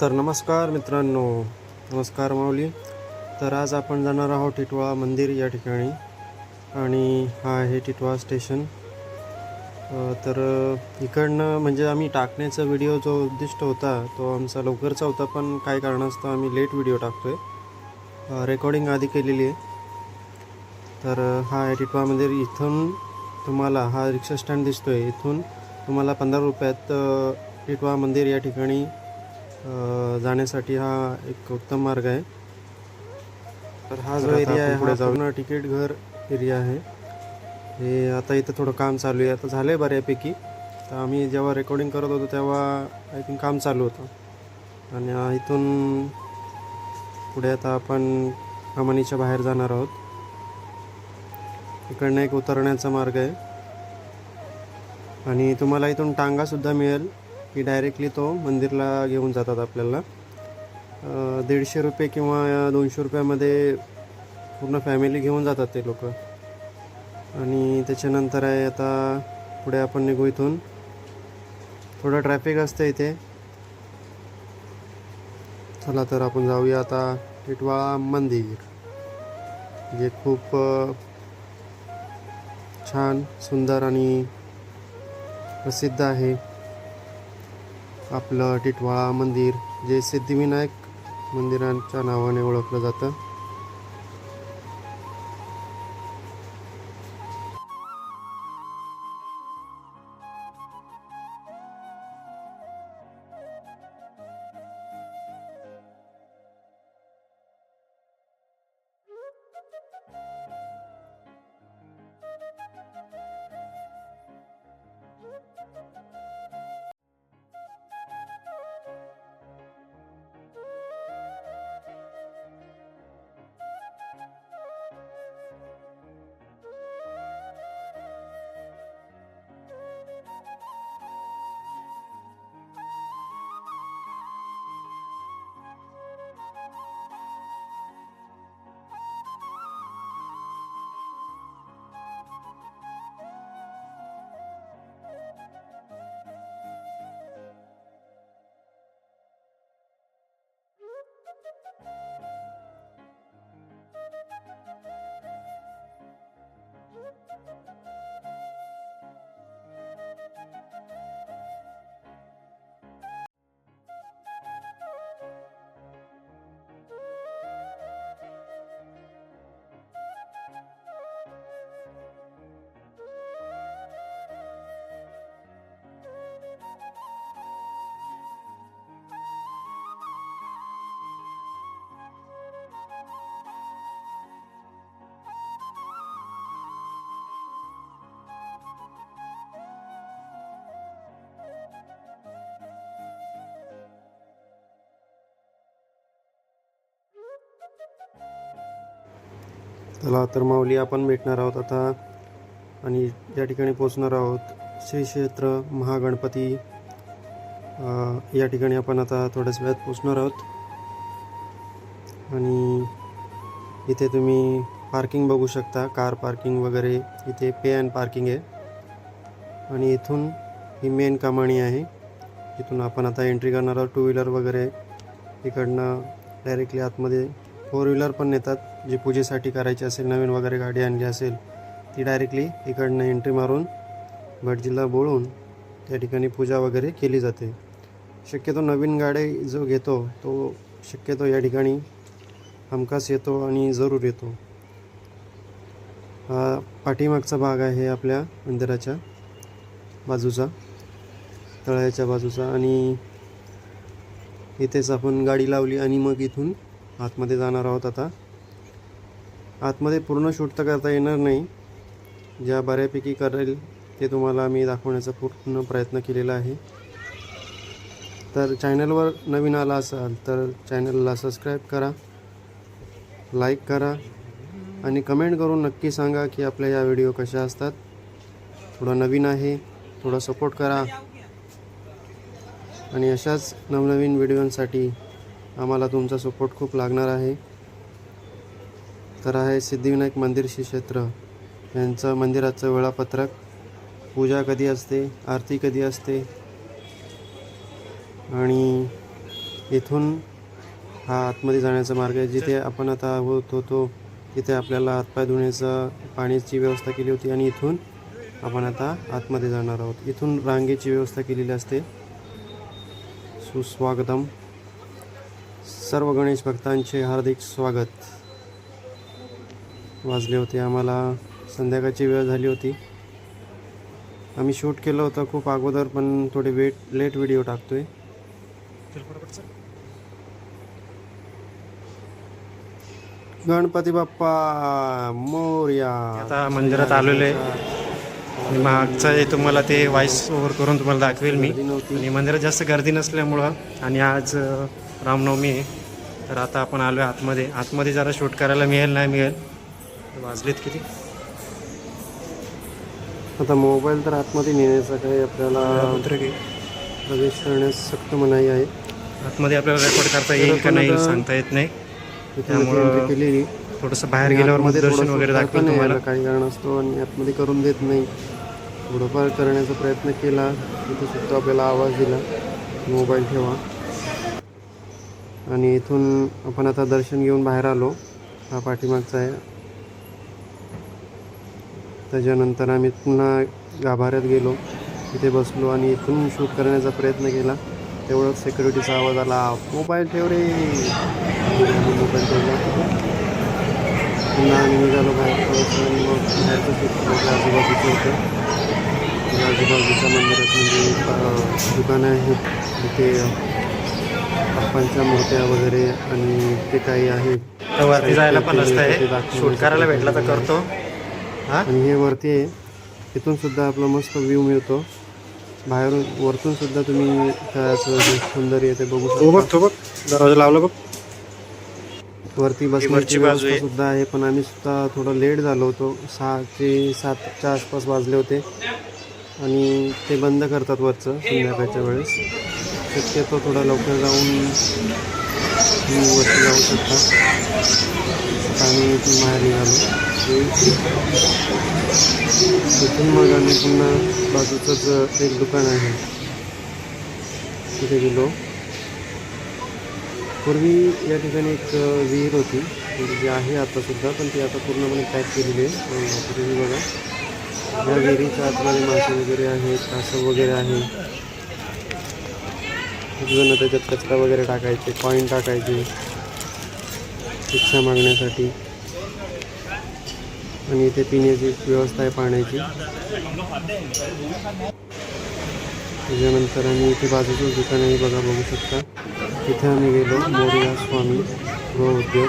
तर नमस्कार मित्रांनो नमस्कार माऊली. तर आज आपण जाणार आहोत टिटवाळा मंदिर या ठिकाणी. आणि हा आहे टिटवाळा स्टेशन. तर इकडनं म्हणजे आम्ही टाकण्याचा व्हिडिओ जो उद्दिष्ट होता तो आमचा लवकरचा होता पण काय कारणास्तव आम्ही लेट व्हिडिओ टाकतो आहे रेकॉर्डिंग आधी केलेली आहे. तर हा आहे टिटवाळा मंदिर. इथून तुम्हाला हा रिक्षा स्टँड दिसतो आहे इथून तुम्हाला पंधरा रुपयात टिटवाळा मंदिर या ठिकाणी जाण्यासाठी हा एक उत्तम मार्ग आहे. तर हा जो एरिया आहे हा पुढे जाऊ. पूर्ण तिकीट घर एरिया आहे. हे आता इथं थोडं काम चालू आहे. आता झालं आहे बऱ्यापैकी. तर आम्ही जेव्हा रेकॉर्डिंग करत होतो तेव्हा आय थिंक काम चालू होतं. आणि इथून पुढे आता आपण कमानीच्या बाहेर जाणार आहोत. इकडनं एक उतरण्याचा मार्ग आहे. आणि तुम्हाला इथून टांगासुद्धा मिळेल. की डायरेक्टली तो मंदिरला घेऊन जातात आपल्याला. दीडशे रुपये किंवा दोनशे रुपयामध्ये पूर्ण फॅमिली घेऊन जातात ते लोक. आणि त्याच्यानंतर आहे आता पुढे आपण निघू इथून. थोडं ट्रॅफिक असतं इथे. चला तर आपण जाऊया आता टिटवाळा मंदिर जे खूप छान सुंदर आणि प्रसिद्ध आहे. आपलं टिटवाळा मंदिर जे सिद्धिविनायक मंदिरांच्या नावाने ओळखलं जातं. चला तर माऊली आपण भेटणार आहोत आता आणि या ठिकाणी पोचणार आहोत. श्री क्षेत्र महागणपती या ठिकाणी आपण आता थोड्याच वेळात पोचणार आहोत. आणि इथे तुम्ही पार्किंग बघू शकता कार पार्किंग वगैरे. इथे पे अँड पार्किंग आहे. आणि इथून ही मेन कमाणी आहे. इथून आपण आता एंट्री करणार आहोत टू व्हीलर वगैरे. इकडनं डायरेक्टली आतमध्ये फोर व्हीलर पण नेतात जी पूजेसाठी करायची असेल नवीन वगैरे गाडी आणली असेल ती डायरेक्टली इकडनं एंट्री मारून भटजीला बोलून त्या ठिकाणी पूजा वगैरे केली जाते. शक्यतो नवीन गाडी जो घेतो तो शक्यतो या ठिकाणी हमखास येतो आणि जरूर येतो. हा पाठीमागचा भाग आहे आपल्या मंदिराच्या बाजूचा तळ्याच्या बाजूचा आणि इथेच आपण गाडी लावली आणि मग इथून आतमध्ये जाणार आहोत आता. आतमध्ये पूर्ण शूट तर करता येणार नाही. ज्या बऱ्यापैकी करेल ते तुम्हाला मी दाखवण्याचा पूर्ण प्रयत्न केलेला आहे. तर चॅनलवर नवीन आला असाल तर चॅनलला सबस्क्राईब करा लाईक करा आणि कमेंट करून नक्की सांगा की आपल्या या व्हिडिओ कशा असतात. थोडा नवीन आहे थोडा सपोर्ट करा. आणि अशाच नवनवीन व्हिडिओंसाठी आम्हाला तुमचा सपोर्ट खूप लागणार आहे. तर आहे सिद्धिविनायक मंदिर श्री क्षेत्र. यांचं मंदिराचं वेळापत्रक. पूजा कधी असते? आरती कधी असते? आणि इथून हा आतमध्ये जाण्याचा मार्ग आहे. जिथे आपण आता आहोत होतो तिथे आपल्याला हातपाय धुण्याचं पाण्याची व्यवस्था केली होती आणि इथून आपण आता आतमध्ये जाणार आहोत. इथून रांगेची व्यवस्था केलेली असते. सुस्वागतम. सर्व गणेश भक्तांचे हार्दिक स्वागत. वाजले होते आम्हाला. संध्याकाळची वेळ झाली होती. आम्ही शूट केलं होतं खूप अगोदर पण थोडे वेट लेट व्हिडिओ टाकतोय. गणपती बाप्पा मोर्या. आता मंदिरात आलेलो आहे. मागचं आहे तुम्हाला ते व्हॉइस ओव्हर करून तुम्हाला दाखवेल मी. आणि मंदिरात जास्त गर्दी नसल्यामुळं आणि आज रामनवमी आहे. तर आता आपण आलो आहे आतमध्ये. आतमध्ये जरा शूट करायला मिळेल नाही मिळेल? वाजलेत किती? आता मोबाईल तर आतमध्ये नेण्याचा काही आपल्याला. प्रवेश करण्यास सक्त मनाई आहे. आतमध्ये आपल्याला रेकॉर्ड करता येईल का नाही सांगता येत नाही. त्यामुळं केलेली. थोडंसं बाहेर गेल्यावर आतमध्ये दर्शन वगैरे दाखवेल तुम्हाला. आलं काही कारण असतो आणि आतमध्ये करून देत नाही. थोडंफार करण्याचा प्रयत्न केला तिथे सुद्धा आपल्याला आवाज दिला. मोबाईल ठेवा. आणि इथून आपण आता दर्शन घेऊन बाहेर आलो. हा पाठीमागचा आहे. त्याच्यानंतर आम्ही पुन्हा गाभाऱ्यात गेलो. तिथे बसलो आणि इथून शूट करण्याचा प्रयत्न केला. तेवढंच सिक्युरिटीचा आवाज आला मोबाईल ठेव रे. मोबाईल ठेवला. पुन्हा आम्ही निघालो बाहेर थोडंसं आणि मग बाहेरचं शूट आजूबाजूचं होतं. आजूबाजूच्या मंदिरात म्हणजे दुकानं आहेत. तिथे बाप्पांच्या मूर्त्या वगैरे आणि ते काही आहे तर वरती जायला पण रस्ता ते आहे दाखवण्याचा शूट करायला भेटला तर करतो. हा? आणि हे वरती आहे. तिथून सुद्धा आपला मस्त व्ह्यू मिळतो. बाहेरून वरतून सुद्धा तुम्ही सौंदर्य ते बघू तो बघ शकता तो बघ. दरवाजा लावला बघ. वरती बसण्याची बाजू. सुद्धा आहे पण आम्ही सुद्धा थोडं लेट झालो होतो. सहाचे सातच्या आसपास वाजले होते. आणि ते बंद करतात वरचं संध्याकाळच्या वेळेस. शक्यतो थोडा लवकर जाऊन तुम्ही वरती जाऊ शकता. आणि इथून बाहेर निघालो. तिथून मग आम्ही पुन्हा बाजूचंच एक दुकान आहे. तिथे गेलो. पूर्वी या ठिकाणी एक विहीर होती. जी आहे आता सुद्धा पण ती आता पूर्णपणे पॅक केलेली आहे. तुम्ही बघा. या विहिरीच्या आतमध्ये मासे वगैरे आहेत कासव वगैरे आहे. जण त्याच्यात कचरा वगैरे टाकायचे कॉईन टाकायचे इच्छा मागण्यासाठी. आणि इथे पिण्याची व्यवस्था आहे पाण्याची. त्याच्यानंतर आम्ही इथे बाजूचं दुकानही बघा बघू शकता. तिथे आम्ही गेलो मोरिया स्वामी गृह उद्योग.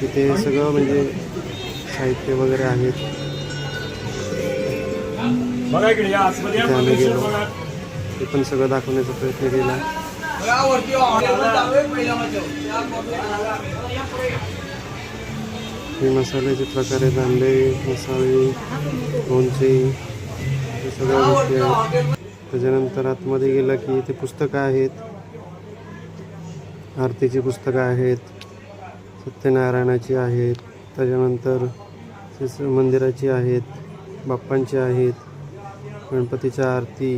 तिथे सगळं म्हणजे साहित्य वगैरे आहेत. तिथे आम्ही गेलो. ते पण सगळं दाखवण्याचा प्रयत्न केला. हे मसाल्याचे प्रकार आहेत आंबे मसाले लोणचे हे सगळ्या गोष्टी आहेत. त्याच्यानंतर आतमध्ये गेलं की इथे पुस्तकं आहेत. आरतीची पुस्तकं आहेत सत्यनारायणाची आहेत त्याच्यानंतर मंदिराची आहेत बाप्पांची आहेत गणपतीच्या आरती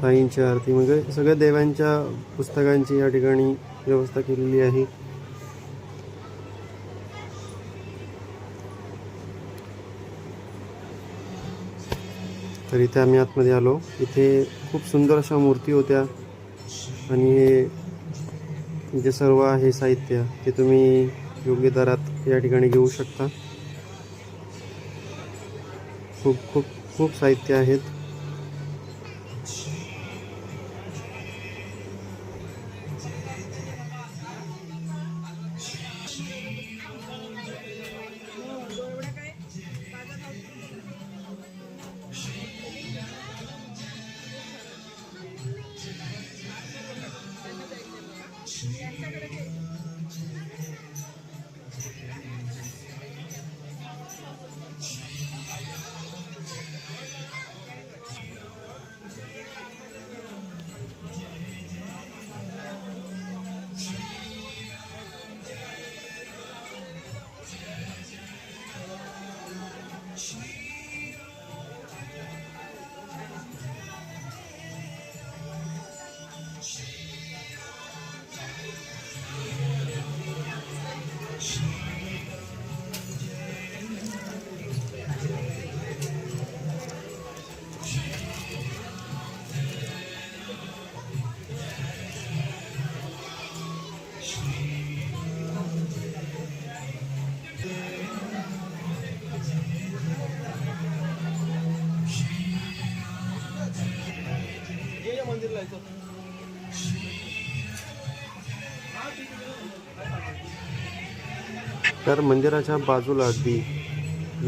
साईंची आरती. म्हणजे सगळ्या देवांच्या पुस्तकांची या ठिकाणी व्यवस्था केलेली आहे. तर इथे आम्ही आतमध्ये आलो. इथे खूप सुंदर अशा मूर्ती होत्या. आणि हे जे सर्व आहे साहित्य ते तुम्ही योग्य दरात या ठिकाणी घेऊ शकता. खूप खूप खूप साहित्य आहेत. तर मंदिराच्या बाजूला अगदी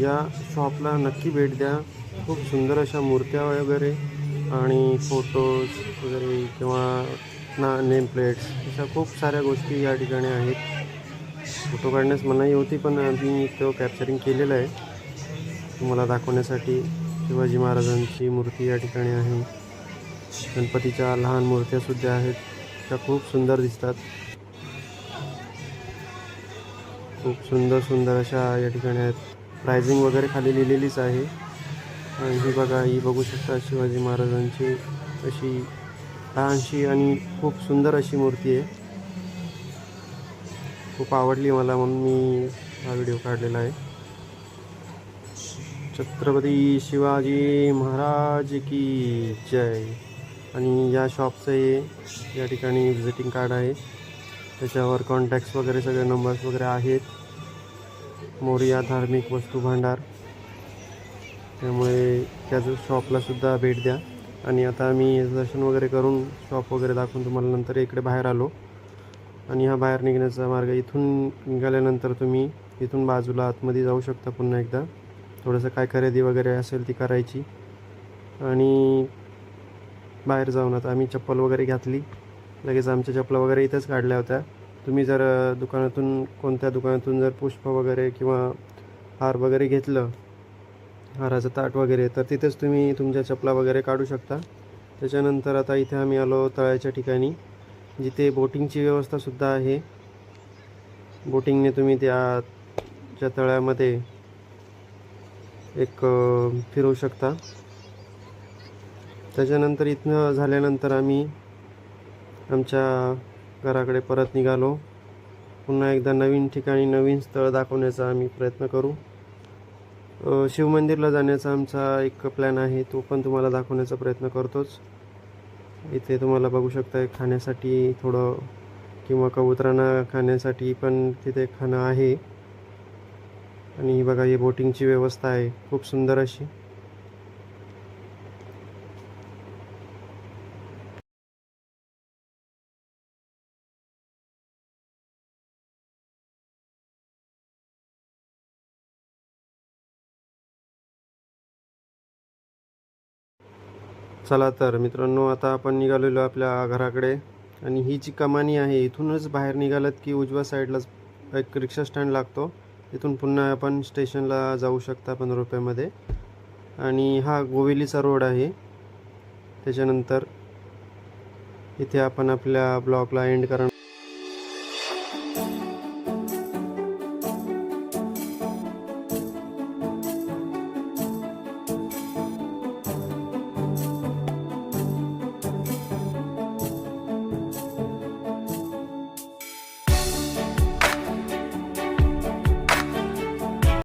या शॉपला नक्की भेट द्या. खूप सुंदर अशा मूर्त्या वगैरे आणि फोटोज वगैरे किंवा ना नेम प्लेट्स अशा खूप साऱ्या गोष्टी या ठिकाणी आहेत. फोटो काढण्यास मनाई होती पण मी तो कॅप्चरिंग केलेला आहे. तुम्हाला दाखवण्यासाठी शिवाजी महाराजांची मूर्ती या ठिकाणी आहे. गणपतीच्या लहान मूर्त्यासुद्धा आहेत. त्या खूप सुंदर दिसतात. खूप सुंदर सुंदर अशा या ठिकाणी आहेत. प्रायझिंग वगैरे खाली लिहिलेलीच आहे. आणि ही बघा ही बघू शकता शिवाजी महाराजांची अशी लहानशी आणि खूप सुंदर अशी मूर्ती आहे. खूप आवडली मला म्हणून मी हा व्हिडिओ काढलेला आहे. छत्रपती शिवाजी महाराज की जय. आणि या शॉपचं हे या ठिकाणी व्हिजिटिंग कार्ड आहे. त्याच्यावर कॉन्टॅक्ट्स वगैरे सगळे नंबर्स वगैरे आहेत. मोरिया धार्मिक वस्तू भांडार. त्यामुळे त्याच शॉपलासुद्धा भेट द्या. आणि आता मी दर्शन वगैरे करून शॉप वगैरे दाखवून तुम्हाला नंतर इकडे बाहेर आलो. आणि हा बाहेर निघण्याचा मार्ग इथून निघाल्यानंतर तुम्ही इथून बाजूला आतमध्ये जाऊ शकता पुन्हा एकदा. थोडंसं काय खरेदी वगैरे असेल ती करायची. आणि बाहेर जाऊन आता आम्ही चप्पल वगैरे घातली. लगेच आमच्या चपला वगैरे इथंच काढल्या होत्या. तुम्ही जर दुकानातून कोणत्या दुकानातून जर पुष्प वगैरे किंवा हार वगैरे घेतलं हाराचं ताट वगैरे तर तिथेच तुम्ही तुमच्या चपला वगैरे काढू शकता. त्याच्यानंतर आता इथे आम्ही आलो तळ्याच्या ठिकाणी जिथे बोटिंगची व्यवस्थासुद्धा आहे. बोटिंगने तुम्ही त्या तळ्यामध्ये एक फिरवू शकता. त्याच्यानंतर इथनं झाल्यानंतर आम्ही आमच्या घराकडे परत निघालो. पुन्हा एकदा नवीन ठिकाणी नवीन स्थळ दाखवण्याचा आम्ही प्रयत्न करू. शिवमंदिरला जाण्याचा आमचा एक प्लॅन आहे तो पण तुम्हाला दाखवण्याचा प्रयत्न करतोच. इथे तुम्हाला बघू शकता खाण्यासाठी थोडं किंवा कबुतरांना खाण्यासाठी पण तिथे खाणं आहे. आणि बघा ही बोटिंगची व्यवस्था आहे खूप सुंदर अशी. चला तर मित्रांनो आता आपण निघालेलो आपल्या घराकडे. आणि ही जी कमानी आहे इथूनच बाहेर निघालात की उजव्या साईडलाच एक रिक्षा स्टँड लागतो. तिथून पुन्हा आपण स्टेशनला जाऊ शकता पंधरा रुपयामध्ये. आणि हा गोवेलीचा रोड आहे. त्याच्यानंतर इथे आपण आपल्या ब्लॉगला एंड करणार